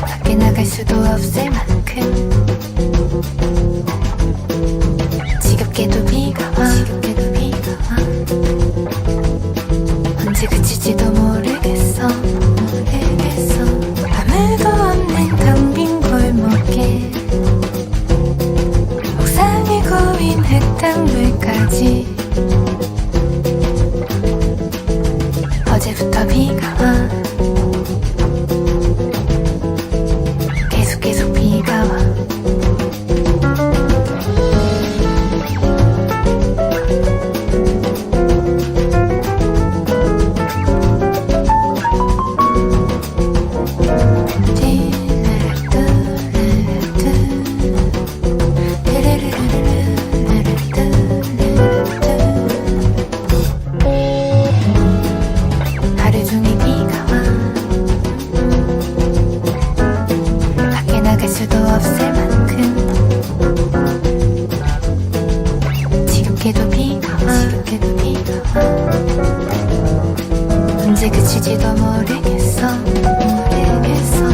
밖에 나갈 수도 없을 만큼. 지겹게도 비가 와. 지겹게도 비가 와. 언제 그칠지도 모르겠어. 모르겠어. 아무도 없는 텅 빈 골목에 옥상에 고인 흙탕물까지. 이렇게도 비가 이렇게도 비가 언제 그치지도 모르겠어 모르겠어.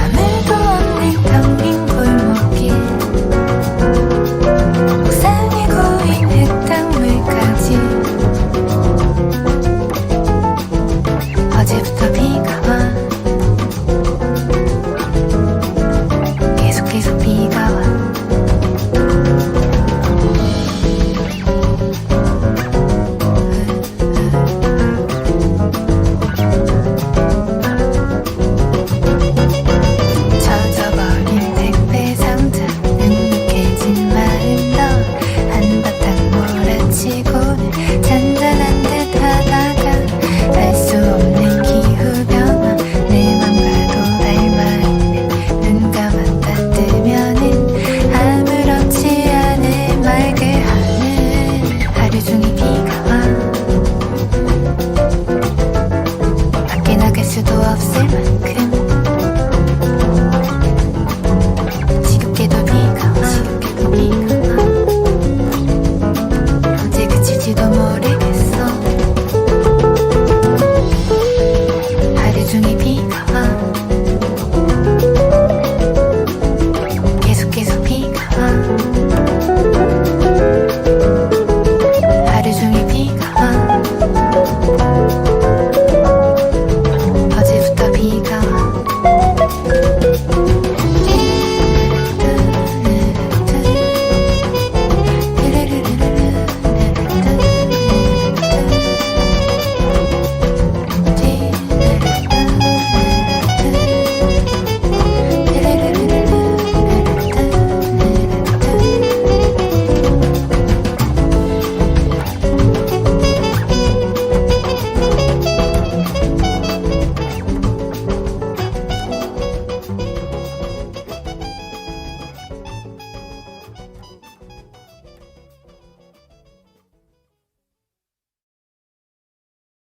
아무도 없는 텅빈 골목길 옥상에 고인 햇땅 물까지. 어제부터 비가 와.